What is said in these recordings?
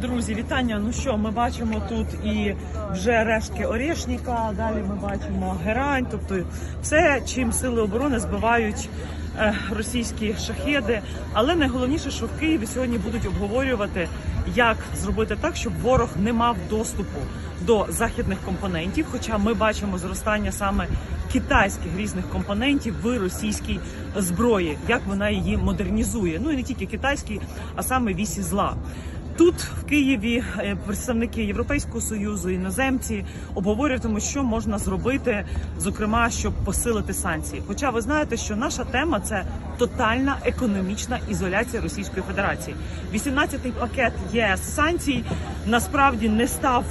Друзі, вітання. Ну що, ми бачимо тут і вже рештки Орешника, далі ми бачимо герань, тобто все, чим сили оборони збивають е, російські шахеди. Але найголовніше, що в Києві сьогодні будуть обговорювати, як зробити так, щоб ворог не мав доступу до західних компонентів. Хоча ми бачимо зростання саме китайських різних компонентів в російській зброї, як вона її модернізує. Ну і не тільки китайський, а саме вісі зла. Тут в Києві е, представники Європейського союзу, іноземці обговорюватимуть, що можна зробити, зокрема, щоб посилити санкції. Хоча ви знаєте, що наша тема це тотальна економічна ізоляція Російської Федерації. 18-й пакет ЄС санкцій насправді не став.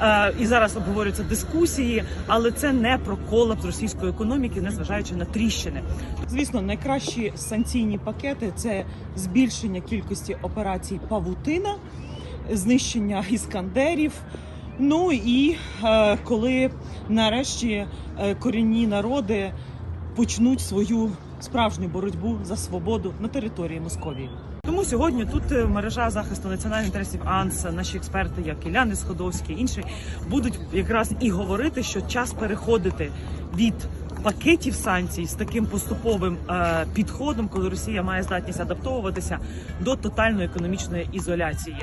Е, І зараз обговорюються дискусії, але це не про колапс російської економіки, незважаючи на тріщини. Звісно, найкращі санкційні пакети це збільшення кількості операцій Павутина, знищення іскандерів. Ну і е, коли нарешті е, корінні народи почнуть свою справжню боротьбу за свободу на території Московії. Тому сьогодні тут е, мережа захисту національних інтересів АНС, наші експерти, як Іляни Сходовський, інші, будуть якраз і говорити, що час переходити від пакетів санкцій з таким поступовим е, підходом, коли Росія має здатність адаптовуватися до тотальної економічної ізоляції.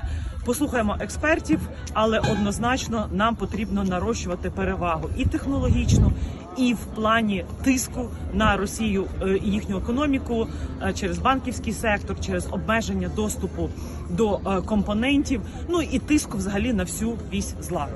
Послухаємо експертів, але однозначно нам потрібно нарощувати перевагу і технологічну, і в плані тиску на Росію е, і їхню економіку е, через банківський сектор, через обмеження доступу до е, компонентів, ну і тиску взагалі на всю вісь зла.